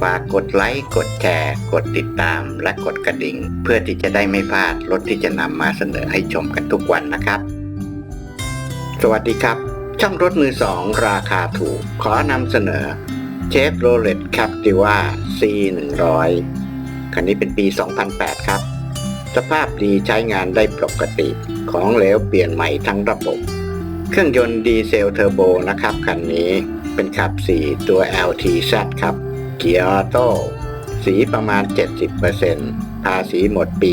ฝากกดไลค์ กดแชร์ กดติดตาม และกดกระดิ่ง เพื่อที่จะได้ไม่พลาดรถที่จะนำมาเสนอให้ชมกันทุกวันนะครับ สวัสดีครับ ช่องรถมือสองราคาถูก ขอนำเสนอเชฟโรเลตคับติว่า C 1 0 0คันนี้เป็นปี 2008 ครับ สภาพดีใช้งานได้ปกติ ของเหลวเปลี่ยนใหม่ทั้งระบบ เครื่องยนต์ดีเซลเทอร์โบนะครับ คันนี้เป็นขับ 4 ตัว LTZ ครับ เกียร์ออโต้สีประมาณ 70%ภาษีหมดปี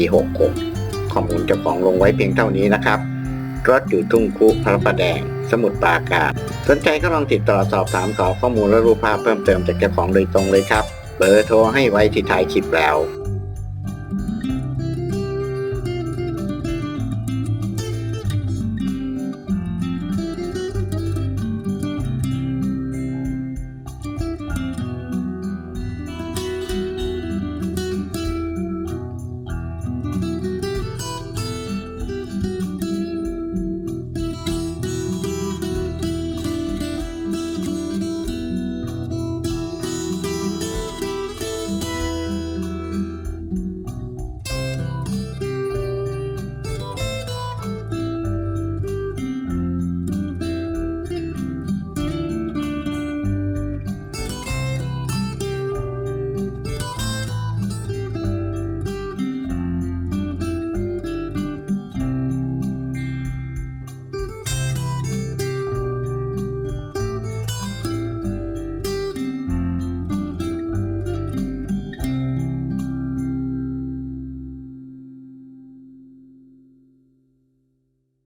66 ข้อมูลเจ้าของลงไว้เพียงเท่านี้นะครับรถอยู่ทุ่งคุพระประแดง สมุทรปราการสนใจก็ลองติดต่อสอบถามขอข้อมูลและรูปภาพเพิ่มเติมจากเจ้าของโดยตรงเลยครับ เบอร์โทรให้ไว้ที่ท้ายคลิปแล้ว